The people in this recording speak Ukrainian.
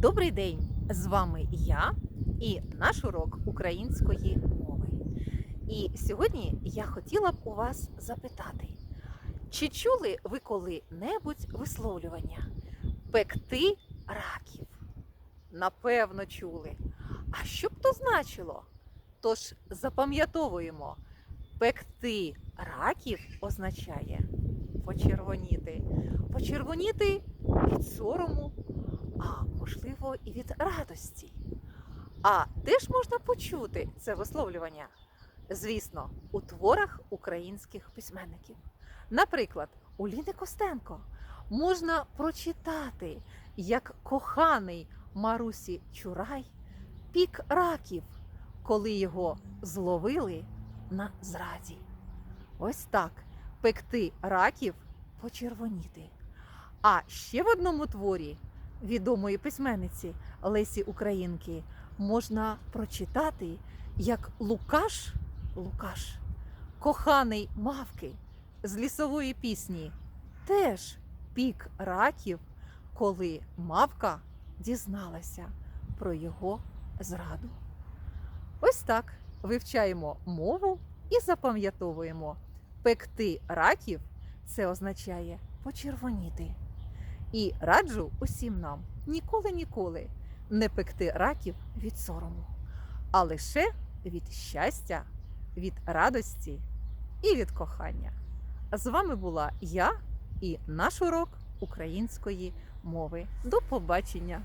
Добрий день! З вами я і наш урок української мови. І сьогодні я хотіла б у вас запитати, чи чули ви коли-небудь висловлювання пекти раків? Напевно, чули. А що б то значило? Тож запам'ятовуємо, пекти раків означає почервоніти. Почервоніти від сорому, а можливо і від радості. А де ж можна почути це висловлювання? Звісно, у творах українських письменників. Наприклад, у Ліни Костенко можна прочитати, як коханий Марусі Чурай пік раків, коли його зловили на зраді. Ось так пекти раків почервоніти. А ще в одному творі відомої письменниці Лесі Українки можна прочитати, як Лукаш, Лукаш, коханий мавки з лісової пісні, теж пік раків, коли мавка дізналася про його зраду. Ось так вивчаємо мову і запам'ятовуємо. Пекти раків це означає почервоніти. І раджу усім нам ніколи-ніколи не пекти раків від сорому, а лише від щастя, від радості і від кохання. З вами була я і наш урок української мови. До побачення!